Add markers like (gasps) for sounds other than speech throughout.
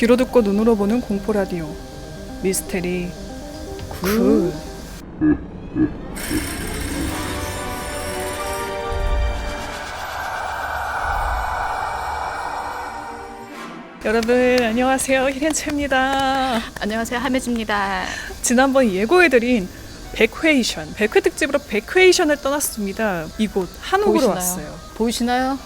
귀로 듣고 눈으로 보는 공포 라디오 미스테리 굿. 여러분 안녕하세요 히렌츠입니다. 안녕하세요 하메즈입니다. 지난번 예고해드린 백회이션 백회 특집으로 백회이션을 떠났습니다. 이곳 한옥으로 보이시나요? 왔어요. 보이시나요?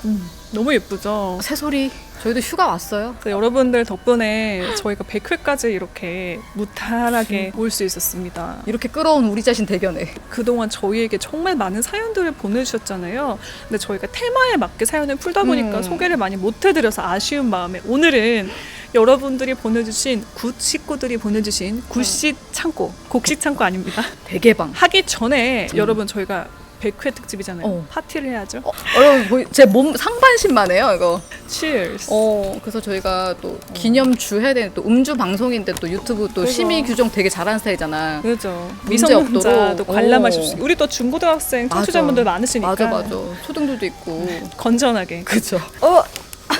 너무 예쁘죠? 새소리. 저희도 휴가 왔어요. 그래서 여러분들 덕분에 저희가 100회까지 이렇게 무탈하게 올수 있었습니다. 이렇게 끌어온 우리 자신 대견해. 그동안 저희에게 정말 많은 사연들을 보내주셨잖아요. 근데 저희가 테마에 맞게 사연을 풀다 보니까 음. 소개를 많이 못 해드려서 아쉬운 마음에 오늘은 여러분들이 보내주신 굿 식구들이 보내주신 굿식 창고, 곡식 창고 아닙니다. 대개방. 하기 전에 음. 여러분 저희가 100회 특집이잖아요. 어. 파티를 해야죠. 어, 여러분 보이- 제몸 상반신만 해요 이거. Cheers. 어 그래서 저희가 또 기념주 해야 되는 또 음주 방송인데 또 유튜브 또 그래서. 심의 규정 되게 잘하는 스타일이잖아. 그죠. 문제 미성년자도 없도록. 관람하실 오. 수 있고 우리 또 중고등학생 맞아. 청취자분들 많으시니까 맞아 맞아. 초등들도 있고. 건전하게. 그죠. 어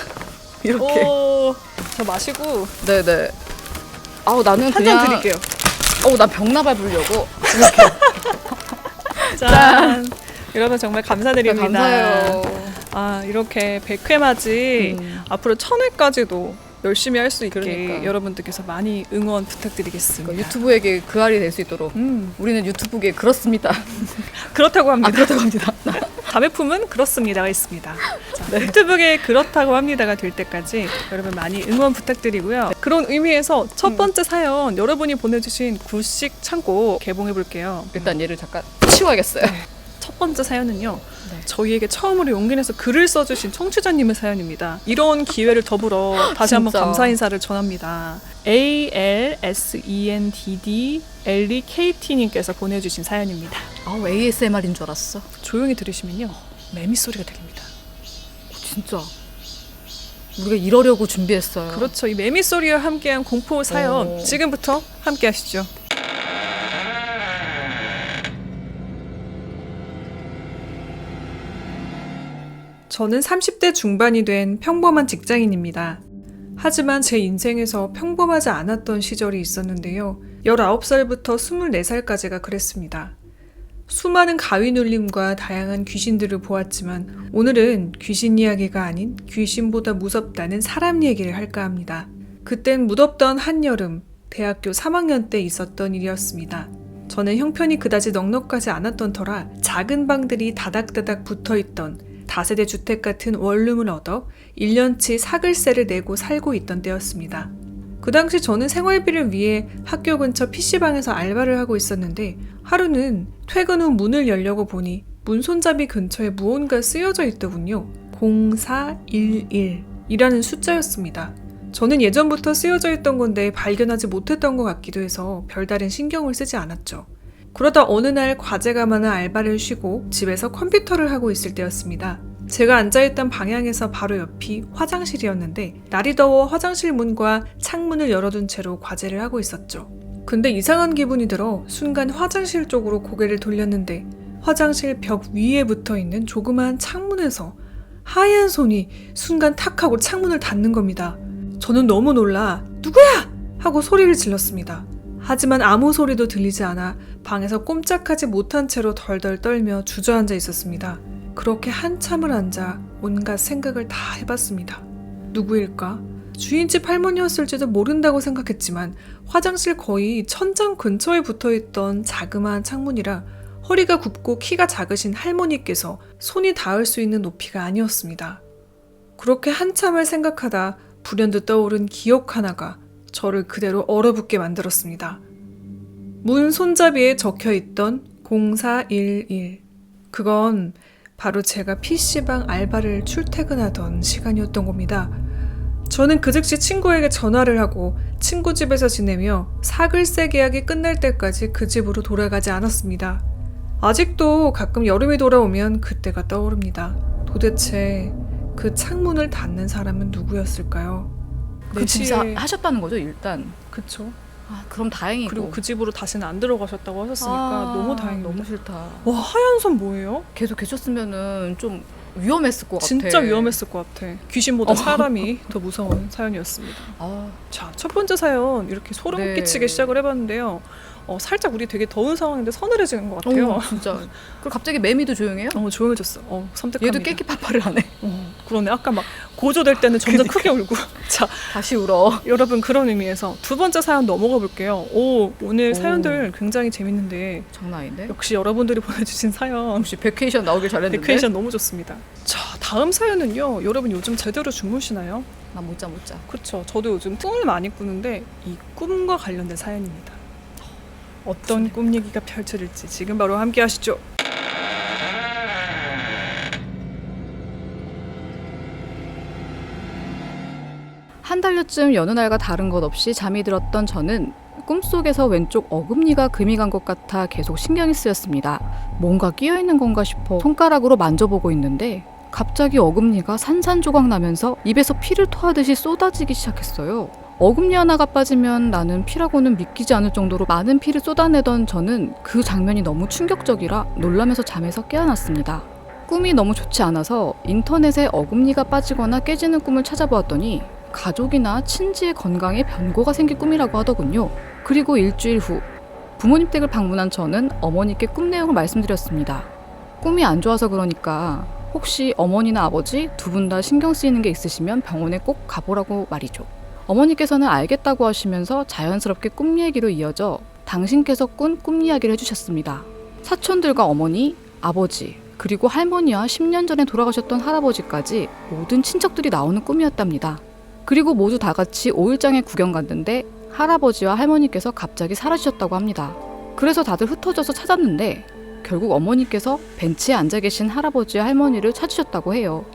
(laughs) 이렇게. 오, 저 마시고 네네. 아우 나는 한 그냥. 잔 드릴게요. 어우 난 병나발 부려고. (laughs) (laughs) 짠. 여러분 정말 감사드립니다. 감사해요. 아 이렇게 100회 맞이 음. 앞으로 1000회까지도 열심히 할 수 있게 그러니까. 여러분들께서 많이 응원 부탁드리겠습니다. 그러니까 유튜브에게 그 알이 될 수 있도록. 음, 우리는 유튜브계 그렇습니다. 그렇다고 아 합니다. 그렇다고 합니다. (laughs) 자매품은 그렇습니다가 있습니다. 자, 유튜브에 그렇다고 합니다가 될 때까지 여러분 많이 응원 부탁드리고요. 그런 의미에서 첫 번째 사연 여러분이 보내주신 굿식 창고 개봉해 볼게요. 일단 얘를 잠깐 치워야겠어요. 첫 번째 사연은요. 네. 저희에게 처음으로 용기 내서 글을 써주신 청취자님의 사연입니다. 이런 기회를 더불어 (laughs) 다시 한번 진짜. 감사 인사를 전합니다. A L S E N D D L E K T님께서 보내주신 사연입니다. 아우 ASMR인 줄 알았어. 조용히 들으시면요. 매미 소리가 들립니다. 진짜. 우리가 이러려고 준비했어요. 그렇죠. 이 매미 소리와 함께한 공포 사연 오. 지금부터 함께 하시죠. 저는 30대 중반이 된 평범한 직장인입니다. 하지만 제 인생에서 평범하지 않았던 시절이 있었는데요. 19살부터 24살까지가 그랬습니다. 수많은 가위 눌림과 다양한 귀신들을 보았지만 오늘은 귀신 이야기가 아닌 귀신보다 무섭다는 사람 얘기를 할까 합니다. 그땐 무덥던 한여름, 대학교 3학년 때 있었던 일이었습니다. 저는 형편이 그다지 넉넉하지 않았던 터라 작은 방들이 다닥다닥 붙어 있던 다세대 주택 같은 원룸을 얻어 1년치 사글세를 내고 살고 있던 때였습니다. 그 당시 저는 생활비를 위해 학교 근처 PC방에서 알바를 하고 있었는데 하루는 퇴근 후 문을 열려고 보니 문 손잡이 근처에 무언가 쓰여져 있더군요. 0411이라는 숫자였습니다. 저는 예전부터 쓰여져 있던 건데 발견하지 못했던 것 같기도 해서 별다른 신경을 쓰지 않았죠. 그러다 어느 날 과제가 많아 알바를 쉬고 집에서 컴퓨터를 하고 있을 때였습니다. 제가 앉아있던 방향에서 바로 옆이 화장실이었는데 날이 더워 화장실 문과 창문을 열어둔 채로 과제를 하고 있었죠. 근데 이상한 기분이 들어 순간 화장실 쪽으로 고개를 돌렸는데 화장실 벽 위에 붙어 있는 조그마한 창문에서 하얀 손이 순간 탁 하고 창문을 닫는 겁니다. 저는 너무 놀라 누구야! 하고 소리를 질렀습니다. 하지만 아무 소리도 들리지 않아 방에서 꼼짝하지 못한 채로 덜덜 떨며 주저앉아 있었습니다. 그렇게 한참을 앉아 온갖 생각을 다 해봤습니다. 누구일까? 주인집 할머니였을지도 모른다고 생각했지만 화장실 거의 천장 근처에 붙어 있던 자그마한 창문이라 허리가 굽고 키가 작으신 할머니께서 손이 닿을 수 있는 높이가 아니었습니다. 그렇게 한참을 생각하다 불현듯 떠오른 기억 하나가 저를 그대로 얼어붙게 만들었습니다. 문 손잡이에 적혀 있던 0411. 그건 바로 제가 PC방 알바를 출퇴근하던 시간이었던 겁니다. 저는 그 즉시 친구에게 전화를 하고 친구 집에서 지내며 사글세 계약이 끝날 때까지 그 집으로 돌아가지 않았습니다. 아직도 가끔 여름이 돌아오면 그때가 떠오릅니다. 도대체 그 창문을 닫는 사람은 누구였을까요? 그 진짜 내시에- 하셨다는 거죠 일단. 그쵸. 아 그럼 다행이고. 그리고 그 집으로 다시는 안 들어가셨다고 하셨으니까 아, 너무 다행입니다. 너무 싫다. 와 하얀 손 뭐예요? 계속 계셨으면은 좀 위험했을 것 같아. 진짜 위험했을 것 같아. 귀신보다 어. 사람이 더 무서운 사연이었습니다. 아, 자, 첫 번째 사연 이렇게 소름 네. 끼치게 시작을 해봤는데요. 어, 살짝 우리 되게 더운 상황인데 서늘해지는 것 같아요. 어, 진짜. 그리고 갑자기 매미도 조용해요? 어, 조용해졌어. 어, 섬뜩합니다. 얘도 깨끼파파를 안 해. 어, 그러네. 아까 막 고조될 때는 점점 크게 울고. (laughs) 자, 다시 울어. 여러분 그런 의미에서 두 번째 사연 넘어가 볼게요. 오, 오늘 오. 사연들 굉장히 재밌는데 장난 아닌데? 역시 여러분들이 (laughs) 보내주신 사연 역시 베케이션 나오길 잘했는데. 데크레이션 너무 좋습니다. 자, 다음 사연은요. 여러분 요즘 제대로 주무시나요? 나 못 자, 못 자. 그렇죠. 저도 요즘 꿈을 많이 꾸는데 이 꿈과 관련된 사연입니다. 어떤 꿈 얘기가 펼쳐질지 지금 바로 함께 하시죠. 한 달여쯤 여느 날과 다른 것 없이 잠이 들었던 저는 꿈속에서 왼쪽 어금니가 금이 간 것 같아 계속 신경이 쓰였습니다. 뭔가 끼어 있는 건가 싶어 손가락으로 만져보고 있는데 갑자기 어금니가 산산조각 나면서 입에서 피를 토하듯이 쏟아지기 시작했어요. 어금니 하나가 빠지면 나는 피라고는 믿기지 않을 정도로 많은 피를 쏟아내던 저는 그 장면이 너무 충격적이라 놀라면서 잠에서 깨어났습니다. 꿈이 너무 좋지 않아서 인터넷에 어금니가 빠지거나 깨지는 꿈을 찾아보았더니 가족이나 친지의 건강에 변고가 생길 꿈이라고 하더군요. 그리고 일주일 후 부모님 댁을 방문한 저는 어머니께 꿈 내용을 말씀드렸습니다. 꿈이 안 좋아서 그러니까 혹시 어머니나 아버지 두 분 다 신경 쓰이는 게 있으시면 병원에 꼭 가보라고 말이죠. 어머니께서는 알겠다고 하시면서 자연스럽게 꿈 얘기로 이어져 당신께서 꾼 꿈 이야기를 해주셨습니다. 사촌들과 어머니, 아버지, 그리고 할머니와 10년 전에 돌아가셨던 할아버지까지 모든 친척들이 나오는 꿈이었답니다. 그리고 모두 다 같이 5일장에 구경 갔는데 할아버지와 할머니께서 갑자기 사라지셨다고 합니다. 그래서 다들 흩어져서 찾았는데 결국 어머니께서 벤치에 앉아 계신 할아버지와 할머니를 찾으셨다고 해요.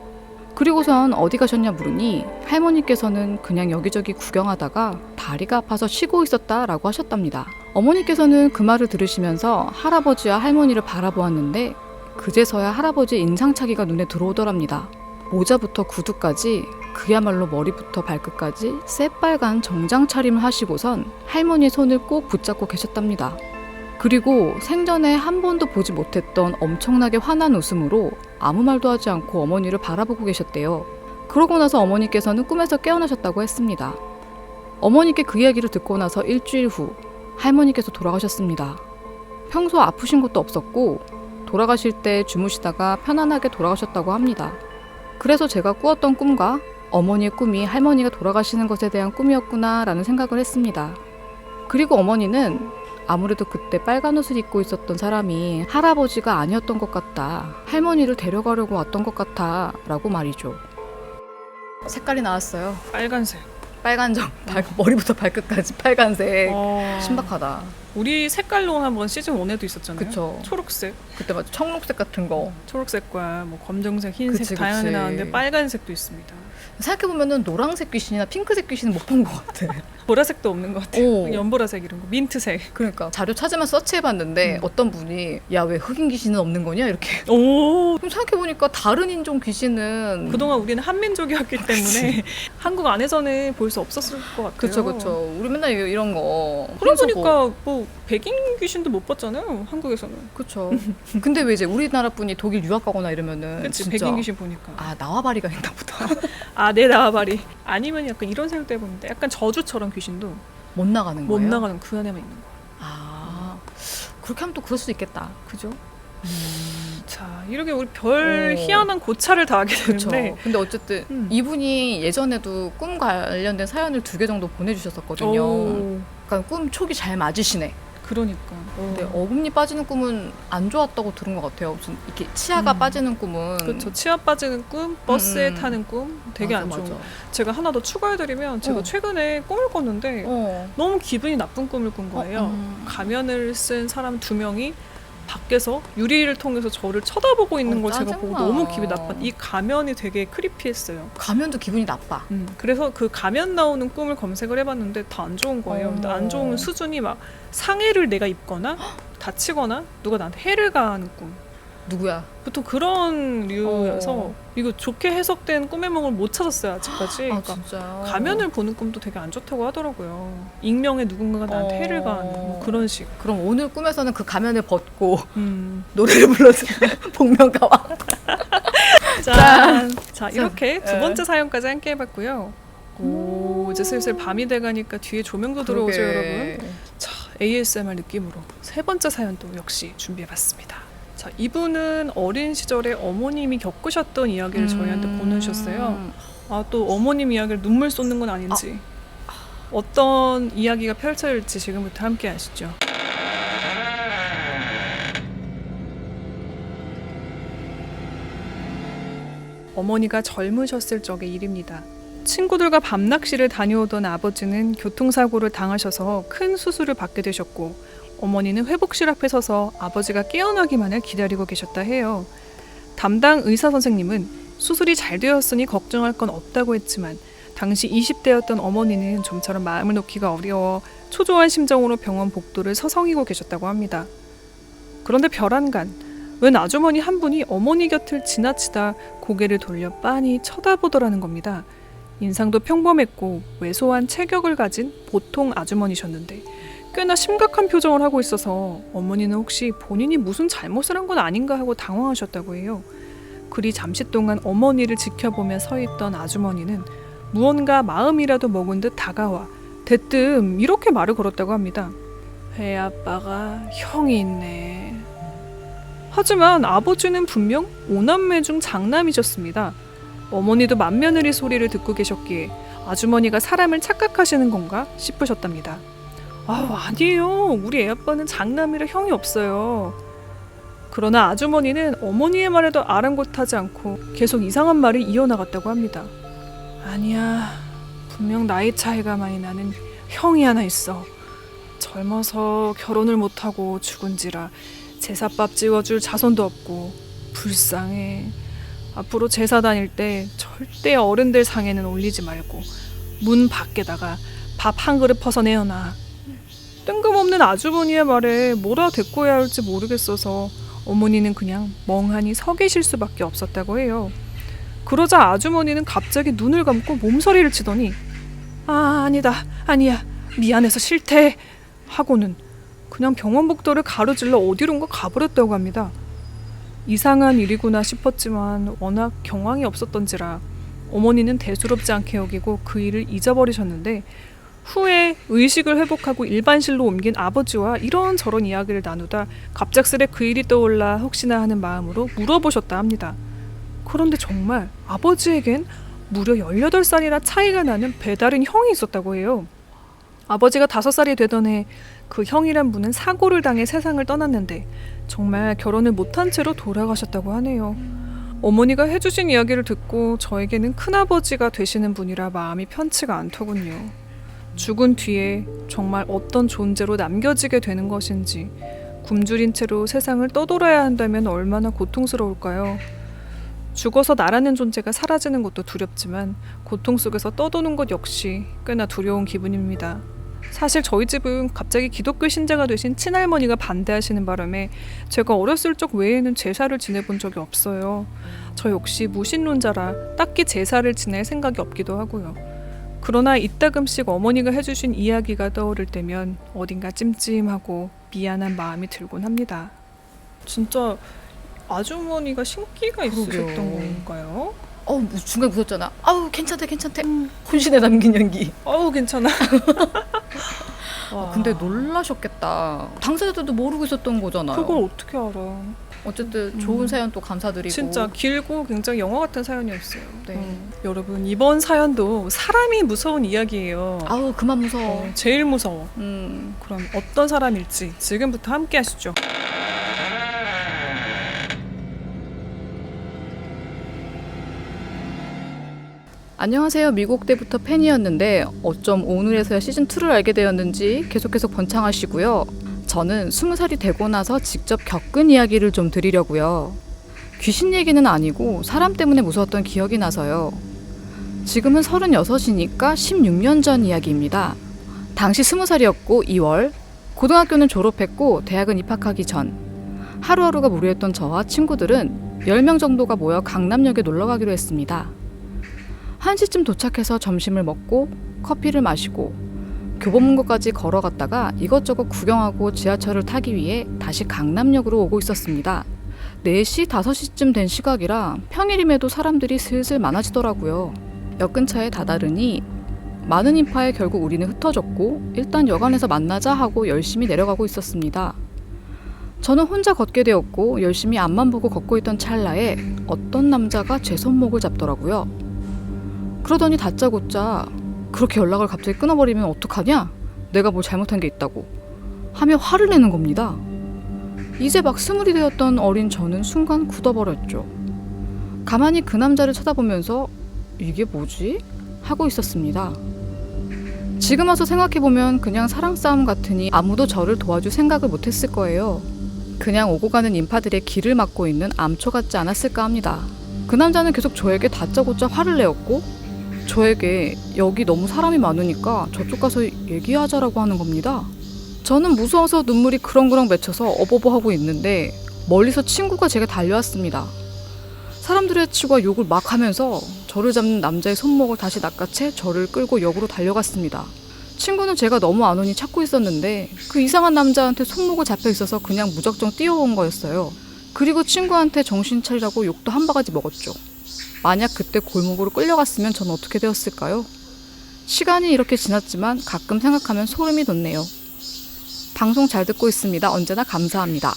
그리고선 어디 가셨냐 물으니 할머니께서는 그냥 여기저기 구경하다가 다리가 아파서 쉬고 있었다라고 하셨답니다. 어머니께서는 그 말을 들으시면서 할아버지와 할머니를 바라보았는데 그제서야 할아버지 인상착의가 눈에 들어오더랍니다. 모자부터 구두까지 그야말로 머리부터 발끝까지 새빨간 정장 차림을 하시고선 할머니의 손을 꼭 붙잡고 계셨답니다. 그리고 생전에 한 번도 보지 못했던 엄청나게 환한 웃음으로 아무 말도 하지 않고 어머니를 바라보고 계셨대요. 그러고 나서 어머니께서는 꿈에서 깨어나셨다고 했습니다. 어머니께 그 이야기를 듣고 나서 일주일 후 할머니께서 돌아가셨습니다. 평소 아프신 것도 없었고 돌아가실 때 주무시다가 편안하게 돌아가셨다고 합니다. 그래서 제가 꾸었던 꿈과 어머니의 꿈이 할머니가 돌아가시는 것에 대한 꿈이었구나 라는 생각을 했습니다. 그리고 어머니는 아무래도 그때 빨간 옷을 입고 있었던 사람이 할아버지가 아니었던 것 같다. 할머니를 데려가려고 왔던 것 같아. 라고 말이죠. 색깔이 나왔어요. 빨간색. 빨간정. 발- 머리부터 발끝까지 빨간색. 어, 신박하다. 우리 색깔로 한번 시즌 1에도 있었잖아요. 그쵸. 초록색, 그때 맞아. 청록색 같은 거. 초록색과 뭐 검정색, 흰색 그치, 다양하게. 나왔는데 빨간색도 있습니다. 생각해보면은 노란색 귀신이나 핑크색 귀신은 못 본 것 같아. 보라색도 없는 것 같아요. 오. 연보라색 이런 거, 민트색. 그러니까 자료 찾으면 서치해봤는데 음. 어떤 분이 야 왜 흑인 귀신은 없는 거냐 이렇게 오. 그럼 생각해보니까 다른 인종 귀신은 그동안 우리는 한민족이었기 때문에 (laughs) 한국 안에서는 볼 수 없었을 것 같아요. 그쵸 그쵸 우리 맨날 이- 이런 거 흰소고. 보니까 뭐 백인 귀신도 못 봤잖아요. 한국에서는. 그쵸 근데 왜 이제 우리나라 분이 독일 유학 가거나 이러면은 그치 진짜 백인 귀신 보니까. 아 나와바리가 있나 보다 (laughs) 아, 내 나와바리. 아니면 약간 이런 생각도 해보는데 약간 저주처럼 귀신도 못 나가는 못 거예요? 나가는 그 안에만 있는 거. 아 그렇게 하면 또 그럴 수도 있겠다 그죠? 자, 이렇게 우리 별 어. 희한한 고찰을 당하게 되는데. 근데 어쨌든 음. 이분이 예전에도 꿈 관련된 사연을 두 개 정도 보내주셨었거든요 오, 그러니까 꿈 촉이 잘 맞으시네 그러니까. 근데 어금니 빠지는 꿈은 안 좋았다고 들은 것 같아요. 무슨 이렇게 치아가 음. 빠지는 꿈은 그렇죠. 치아 빠지는 꿈, 버스에 음. 타는 꿈 되게 맞아, 안 좋은 맞아. 거. 제가 하나 더 추가해드리면 제가 어. 최근에 꿈을 꿨는데 어. 너무 기분이 나쁜 꿈을 꾼 거예요. 어, 음. 가면을 쓴 사람 두 명이 밖에서 유리를 통해서 저를 쳐다보고 있는 어, 걸 제가 보고 짜증나. 너무 기분이 나빠. 이 가면이 되게 크리피했어요. 가면도 기분이 나빠. 음, 그래서 그 가면 나오는 꿈을 검색을 해봤는데 다 안 좋은 거예요. 근데 안 좋은 수준이 막 상해를 내가 입거나 (gasps) 다치거나 누가 나한테 해를 가하는 꿈. 누구야? 보통 그런 류여서 어. 이거 좋게 해석된 꿈의 목을 못 찾았어요 아직까지. 아 그러니까 진짜. 가면을 보는 꿈도 되게 안 좋다고 하더라고요. 익명의 누군가가 나한테 어. 해를 가하는 뭐 그런 식. 그럼 오늘 꿈에서는 그 가면을 벗고 음. (laughs) 노래를 불러주세요. (laughs) 복면가와. (laughs) 짠. 자 이렇게 두 네. 번째 사연까지 함께 해봤고요. 오 이제 슬슬 밤이 돼가니까 뒤에 조명도 들어오죠 여러분. 자 ASMR 느낌으로 세 번째 사연도 역시 준비해봤습니다. 자 이분은 어린 시절에 어머님이 겪으셨던 이야기를 저희한테 음. 보내주셨어요. 아 또 어머님 이야기를 눈물 쏟는 건 아닌지 어떤 이야기가 펼쳐질지 지금부터 함께 하시죠. 어머니가 젊으셨을 적의 일입니다. 친구들과 밤낚시를 다녀오던 아버지는 교통사고를 당하셔서 큰 수술을 받게 되셨고 어머니는 회복실 앞에 서서 아버지가 깨어나기만을 기다리고 계셨다 해요. 담당 의사 선생님은 수술이 잘 되었으니 걱정할 건 없다고 했지만 당시 20대였던 어머니는 좀처럼 마음을 놓기가 어려워 초조한 심정으로 병원 복도를 서성이고 계셨다고 합니다. 그런데 별안간 웬 아주머니 한 분이 어머니 곁을 지나치다 고개를 돌려 빤히 쳐다보더라는 겁니다. 인상도 평범했고 왜소한 체격을 가진 보통 아주머니셨는데 꽤나 심각한 표정을 하고 있어서 어머니는 혹시 본인이 무슨 잘못을 한 건 아닌가 하고 당황하셨다고 해요. 그리 잠시 동안 어머니를 지켜보며 서 있던 아주머니는 무언가 마음이라도 먹은 듯 다가와 대뜸 이렇게 말을 걸었다고 합니다. 애 아빠가 형이 있네. 하지만 아버지는 분명 오남매 중 장남이셨습니다. 어머니도 맏며느리 소리를 듣고 계셨기에 아주머니가 사람을 착각하시는 건가 싶으셨답니다. 아, 아니에요. 우리 애 아빠는 장남이라 형이 없어요. 그러나 아주머니는 어머니의 말에도 아랑곳하지 않고 계속 이상한 말을 이어나갔다고 합니다. 아니야. 분명 나이 차이가 많이 나는 형이 하나 있어. 젊어서 결혼을 못하고 죽은지라 제사밥 지워줄 자손도 없고 불쌍해. 앞으로 제사 다닐 때 절대 어른들 상에는 올리지 말고 문 밖에다가 밥 한 그릇 퍼서 내어놔. 뜬금없는 아주머니의 말에 뭐라 대꾸해야 할지 모르겠어서 어머니는 그냥 멍하니 서 계실 수밖에 없었다고 해요. 그러자 아주머니는 갑자기 눈을 감고 몸서리를 치더니 아 아니다 아니야 미안해서 싫대 하고는 그냥 병원 복도를 가로질러 어디론가 가버렸다고 합니다. 이상한 일이구나 싶었지만 워낙 경황이 없었던지라 어머니는 대수롭지 않게 여기고 그 일을 잊어버리셨는데 후에 의식을 회복하고 일반실로 옮긴 아버지와 이런저런 이야기를 나누다 갑작스레 그 일이 떠올라 혹시나 하는 마음으로 물어보셨다 합니다. 그런데 정말 아버지에겐 무려 18살이나 차이가 나는 배다른 형이 있었다고 해요. 아버지가 5살이 되던 해 그 형이란 분은 사고를 당해 세상을 떠났는데 정말 결혼을 못한 채로 돌아가셨다고 하네요. 어머니가 해주신 이야기를 듣고 저에게는 큰아버지가 되시는 분이라 마음이 편치가 않더군요. 죽은 뒤에 정말 어떤 존재로 남겨지게 되는 것인지 굶주린 채로 세상을 떠돌아야 한다면 얼마나 고통스러울까요? 죽어서 나라는 존재가 사라지는 것도 두렵지만 고통 속에서 떠도는 것 역시 꽤나 두려운 기분입니다. 사실 저희 집은 갑자기 기독교 신자가 되신 친할머니가 반대하시는 바람에 제가 어렸을 적 외에는 제사를 지내본 적이 없어요. 저 역시 무신론자라 딱히 제사를 지낼 생각이 없기도 하고요. 그러나 이따금씩 어머니가 해주신 이야기가 떠오를 때면 어딘가 찜찜하고 미안한 마음이 들곤 합니다. 진짜 아주머니가 신기가 있으셨던 건가요? 어 뭐 중간에 웃었잖아. 아우 괜찮대 괜찮대. 혼신에 담긴 연기. 어우 괜찮아. 와, (laughs) 근데 놀라셨겠다. 당사자들도 모르고 있었던 거잖아요. 그걸 어떻게 알아? 어쨌든 좋은 음. 사연 또 감사드리고. 진짜 길고 굉장히 영화 같은 사연이었어요. 네. 음. 여러분 이번 사연도 사람이 무서운 이야기예요. 아우 그만 무서워. 어, 제일 무서워. 음. 그럼 어떤 사람일지 지금부터 함께 하시죠. 안녕하세요. 미국 때부터 팬이었는데 어쩜 오늘에서야 시즌 2를 알게 되었는지 계속해서 번창하시고요. 저는 20살이 되고 나서 직접 겪은 이야기를 좀 드리려고요. 귀신 얘기는 아니고 사람 때문에 무서웠던 기억이 나서요. 지금은 36이니까 16년 전 이야기입니다. 당시 20살이었고 2월 고등학교는 졸업했고 대학은 입학하기 전 하루하루가 무료했던 저와 친구들은 10명 정도가 모여 강남역에 놀러 가기로 했습니다. 1시쯤 도착해서 점심을 먹고 커피를 마시고 교보문고까지 걸어갔다가 이것저것 구경하고 지하철을 타기 위해 다시 강남역으로 오고 있었습니다. 4시, 5시쯤 된 시각이라 평일임에도 사람들이 슬슬 많아지더라고요. 역 근처에 다다르니 많은 인파에 결국 우리는 흩어졌고 일단 여관에서 만나자 하고 열심히 내려가고 있었습니다. 저는 혼자 걷게 되었고 열심히 앞만 보고 걷고 있던 찰나에 어떤 남자가 제 손목을 잡더라고요. 그러더니 다짜고짜 그렇게 연락을 갑자기 끊어버리면 어떡하냐? 내가 뭘 잘못한 게 있다고 하며 화를 내는 겁니다. 이제 막 스물이 되었던 어린 저는 순간 굳어버렸죠. 가만히 그 남자를 쳐다보면서 이게 뭐지? 하고 있었습니다. 지금 와서 생각해보면 그냥 사랑 싸움 같으니 아무도 저를 도와줄 생각을 못했을 거예요. 그냥 오고 가는 인파들의 길을 막고 있는 암초 같지 않았을까 합니다. 그 남자는 계속 저에게 다짜고짜 화를 내었고 저에게 여기 너무 사람이 많으니까 저쪽 가서 얘기하자라고 하는 겁니다. 저는 무서워서 눈물이 그렁그렁 맺혀서 어버버 하고 있는데 멀리서 친구가 제게 달려왔습니다. 사람들의 치과 욕을 막 하면서 저를 잡는 남자의 손목을 다시 낚아채 저를 끌고 역으로 달려갔습니다. 친구는 제가 너무 안 오니 찾고 있었는데 그 이상한 남자한테 손목을 잡혀 있어서 그냥 무작정 뛰어온 거였어요. 그리고 친구한테 정신 차리라고 욕도 한 바가지 먹었죠. 만약 그때 골목으로 끌려갔으면 전 어떻게 되었을까요? 시간이 이렇게 지났지만 가끔 생각하면 소름이 돋네요. 방송 잘 듣고 있습니다. 언제나 감사합니다.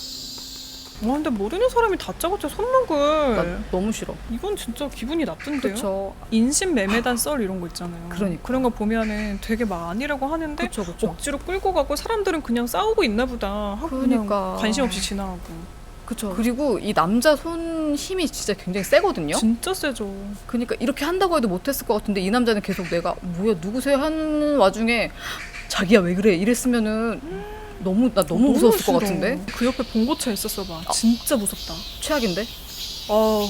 와 근데 모르는 사람이 다짜고짜 손목을 나 너무 싫어. 이건 진짜 기분이 나쁜데요? 그렇죠. 인신매매단 썰 이런 거 있잖아요. 그러니까. 그런 거 보면은 되게 막 아니라고 하는데 그렇죠, 그렇죠. 억지로 끌고 가고 사람들은 그냥 싸우고 있나 보다 하고 그냥 그러니까. 관심 없이 지나가고 그렇죠. 그리고 이 남자 손 힘이 진짜 굉장히 세거든요. 진짜 세죠. 그러니까 이렇게 한다고 해도 못했을 것 같은데 이 남자는 계속 내가 뭐야 누구세요 하는 와중에 자기야 왜 그래 이랬으면은 너무 나 너무 무서웠을 것 싫어. 같은데 그 옆에 봉고차 있었어 봐. 진짜 무섭다. 최악인데 어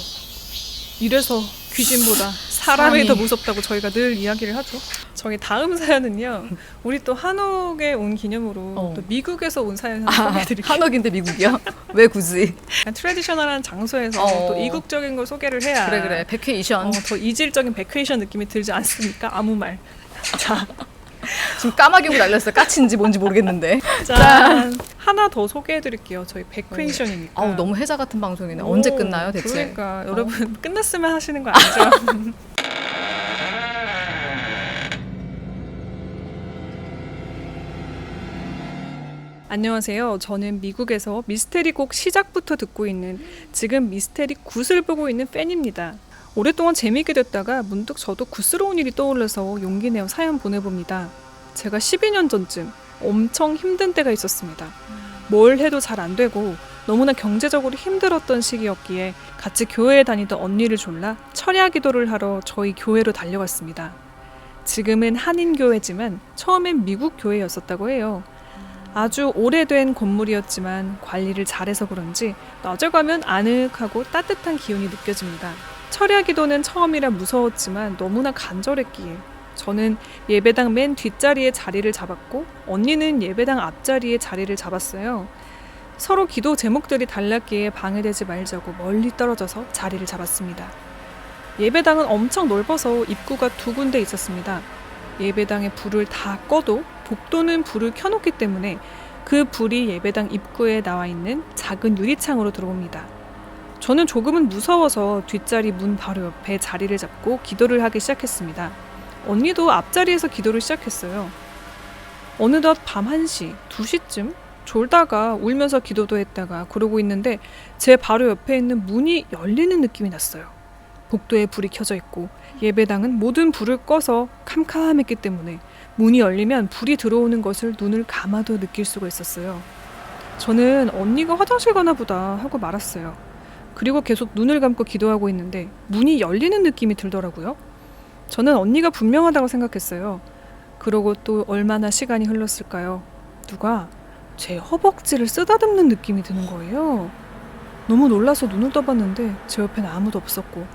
이래서 귀신보다 사람이 사람이. 더 무섭다고 저희가 늘 이야기를 하죠. 저희 다음 (laughs) 사연은요. 우리 또 한옥에 온 기념으로 어. 또 미국에서 온 사연 하나 소개해드릴게요. 한옥인데 미국이야 (laughs) 왜 굳이 트레디셔널한 장소에서 어. 또 이국적인 걸 소개를 해야 그래 그래 백회이션 어, 더 이질적인 베케이션 느낌이 들지 않습니까? 아무 말. 자, 지금 까마귀고 날렸어 까치인지 뭔지 모르겠는데 짠. 하나 더 소개해드릴게요. 저희 베케이션이니까. 아우 너무 해자 같은 방송이네 언제 오, 끝나요 대체 그러니까 어. 여러분 (laughs) 끝났으면 하시는 거 아니죠? 안녕하세요. 저는 미국에서 미스테리 곡 시작부터 듣고 있는 지금 미스테리 굿을 보고 있는 팬입니다. 오랫동안 재미있게 듣다가 문득 저도 굿스러운 일이 떠올라서 용기 내어 사연 보내봅니다. 제가 12년 전쯤 엄청 힘든 때가 있었습니다. 뭘 해도 잘 안 되고 너무나 경제적으로 힘들었던 시기였기에 같이 교회에 다니던 언니를 졸라 철야 기도를 하러 저희 교회로 달려갔습니다. 지금은 한인교회지만 처음엔 미국 교회였었다고 해요. 아주 오래된 건물이었지만 관리를 잘해서 그런지 낮에 가면 아늑하고 따뜻한 기운이 느껴집니다. 철야 기도는 처음이라 무서웠지만 너무나 간절했기에 저는 예배당 맨 뒷자리에 자리를 잡았고 언니는 예배당 앞자리에 자리를 잡았어요. 서로 기도 제목들이 달랐기에 방해되지 말자고 멀리 떨어져서 자리를 잡았습니다. 예배당은 엄청 넓어서 입구가 두 군데 있었습니다. 예배당의 불을 다 꺼도 복도는 불을 켜놓기 때문에 그 불이 예배당 입구에 나와 있는 작은 유리창으로 들어옵니다. 저는 조금은 무서워서 뒷자리 문 바로 옆에 자리를 잡고 기도를 하기 시작했습니다. 언니도 앞자리에서 기도를 시작했어요. 어느덧 밤 1시, 2시쯤 졸다가 울면서 기도도 했다가 그러고 있는데 제 바로 옆에 있는 문이 열리는 느낌이 났어요. 복도에 불이 켜져 있고 예배당은 모든 불을 꺼서 캄캄했기 때문에 문이 열리면 불이 들어오는 것을 눈을 감아도 느낄 수가 있었어요. 저는 언니가 화장실 가나 보다 하고 말았어요. 그리고 계속 눈을 감고 기도하고 있는데 문이 열리는 느낌이 들더라고요. 저는 언니가 분명하다고 생각했어요. 그러고 또 얼마나 시간이 흘렀을까요? 누가 제 허벅지를 쓰다듬는 느낌이 드는 거예요. 너무 놀라서 눈을 떠봤는데 제 옆엔 아무도 없었고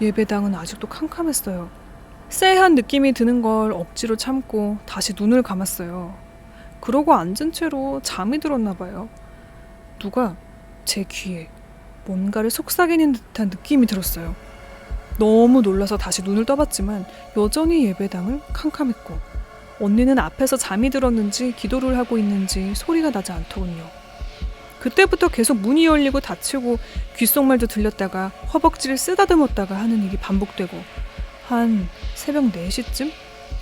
예배당은 아직도 캄캄했어요. 쎄한 느낌이 드는 걸 억지로 참고 다시 눈을 감았어요. 그러고 앉은 채로 잠이 들었나 봐요. 누가 제 귀에 뭔가를 속삭이는 듯한 느낌이 들었어요. 너무 놀라서 다시 눈을 떠봤지만 여전히 예배당을 캄캄했고 언니는 앞에서 잠이 들었는지 기도를 하고 있는지 소리가 나지 않더군요. 그때부터 계속 문이 열리고 닫히고 귓속말도 들렸다가 허벅지를 쓰다듬었다가 하는 일이 반복되고 한 새벽 4시쯤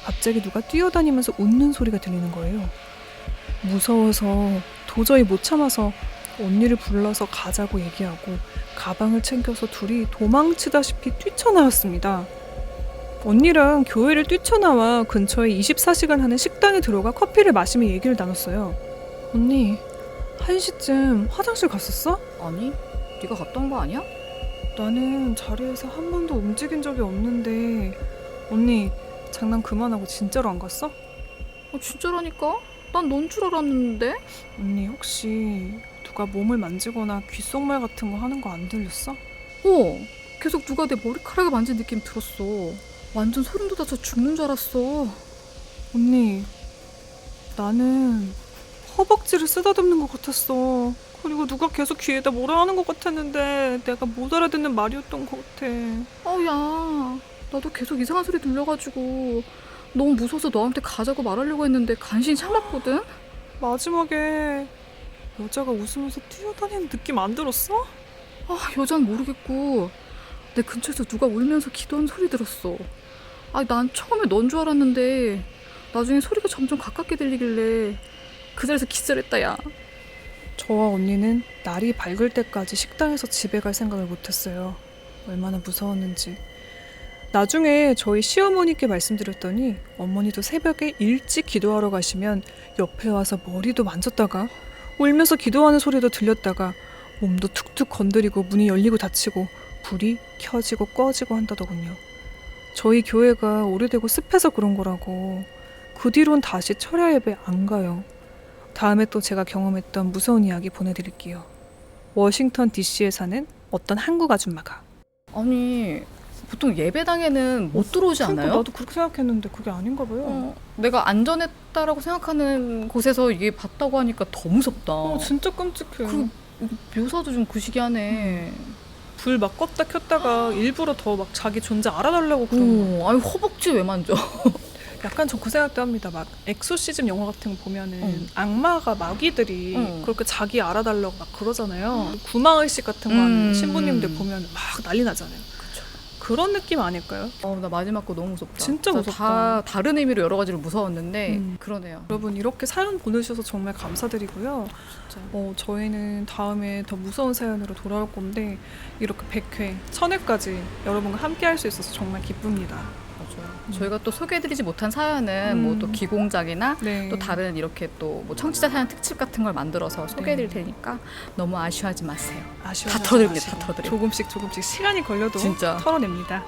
갑자기 누가 뛰어다니면서 웃는 소리가 들리는 거예요. 무서워서 도저히 못 참아서 언니를 불러서 가자고 얘기하고 가방을 챙겨서 둘이 도망치다시피 뛰쳐나왔습니다. 언니랑 교회를 뛰쳐나와 근처에 24시간 하는 식당에 들어가 커피를 마시며 얘기를 나눴어요. 언니, 1시쯤 화장실 갔었어? 아니, 네가 갔던 거 아니야? 나는 자리에서 한 번도 움직인 적이 없는데 언니 장난 그만하고 진짜로 안 갔어? 아, 진짜라니까? 난 넌 줄 알았는데? 언니 혹시 누가 몸을 만지거나 귓속말 같은 거 하는 거 안 들렸어? 어, 계속 누가 내 머리카락을 만진 느낌 들었어. 완전 소름 돋아서 죽는 줄 알았어. 언니 나는 허벅지를 쓰다듬는 것 같았어 그리고 누가 계속 귀에다 뭐라 하는 것 같았는데 내가 못 알아듣는 말이었던 것 같아 어, 야. 나도 계속 이상한 소리 들려가지고 너무 무서워서 너한테 가자고 말하려고 했는데 간신히 참았거든? (gasps) 마지막에 여자가 웃으면서 뛰어다니는 느낌 안 들었어? 아, 여잔 모르겠고 내 근처에서 누가 울면서 기도하는 소리 들었어. 아, 난 처음에 넌 줄 알았는데 나중에 소리가 점점 가깝게 들리길래 그 자리에서 기절했다, 야. 저와 언니는 날이 밝을 때까지 식당에서 집에 갈 생각을 못했어요. 얼마나 무서웠는지. 나중에 저희 시어머니께 말씀드렸더니 어머니도 새벽에 일찍 기도하러 가시면 옆에 와서 머리도 만졌다가 울면서 기도하는 소리도 들렸다가 몸도 툭툭 건드리고 문이 열리고 닫히고 불이 켜지고 꺼지고 한다더군요. 저희 교회가 오래되고 습해서 그런 거라고 그 뒤론 다시 철야 예배 안 가요. 다음에 또 제가 경험했던 무서운 이야기 보내드릴게요. 워싱턴 DC에 사는 어떤 한국 아줌마가. 아니, 보통 예배당에는 못 들어오지 그러니까 않아요? 나도 그렇게 생각했는데 그게 아닌가 봐요. 어, 내가 안전했다라고 생각하는 곳에서 이게 봤다고 하니까 더 무섭다. 어, 진짜 끔찍해. 그 묘사도 좀 구시기하네. 불막 껐다 켰다가 일부러 더 막 자기 존재 알아달라고 그런 거. 오, 아니 허벅지 왜 만져? 약간 저 그 생각도 합니다. 막 엑소시즘 영화 같은 거 보면은 응. 악마가 마귀들이 응. 그렇게 자기 알아달라고 막 그러잖아요. 구마의식 같은 거 하는 음. 신부님들 보면 막 난리 나잖아요. 그쵸. 그런 느낌 아닐까요? 어, 나 마지막 거 너무 무섭다. 진짜 무섭다. 다 다른 의미로 여러 가지로 무서웠는데 음. 그러네요. 여러분 이렇게 사연 보내주셔서 정말 감사드리고요. 진짜. 어, 저희는 다음에 더 무서운 사연으로 돌아올 건데 이렇게 100회, 1000회까지 여러분과 함께 할 수 있어서 정말 기쁩니다. 음. 저희가 또 소개해드리지 못한 사연은 음. 뭐또 기공작이나 네. 또 다른 이렇게 또 뭐 청취자 사연 특집 같은 걸 만들어서 소개해드릴 네. 테니까 너무 아쉬워하지 마세요. 아쉬워하지 다 털어드립니다, 다 털어드려요. 조금씩 조금씩 시간이 걸려도 진짜. 털어냅니다.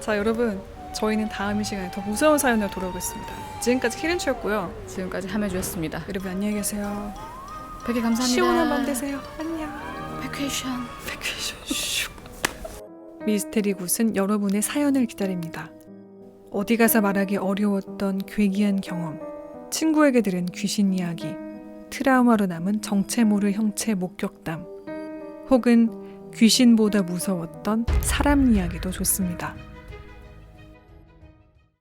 자 여러분 저희는 다음 이 시간에 더 무서운 사연으로 돌아오겠습니다. 지금까지 키렌치였고요. 지금까지 함해주셨습니다. 여러분 안녕히 계세요. 백개 감사합니다. 시원한 밤 되세요. 안녕. 패키션 슉. (laughs) 미스테리 굿은 여러분의 사연을 기다립니다. 어디 가서 말하기 어려웠던 괴기한 경험, 친구에게 들은 귀신 이야기, 트라우마로 남은 정체 모를 형체 목격담, 혹은 귀신보다 무서웠던 사람 이야기도 좋습니다.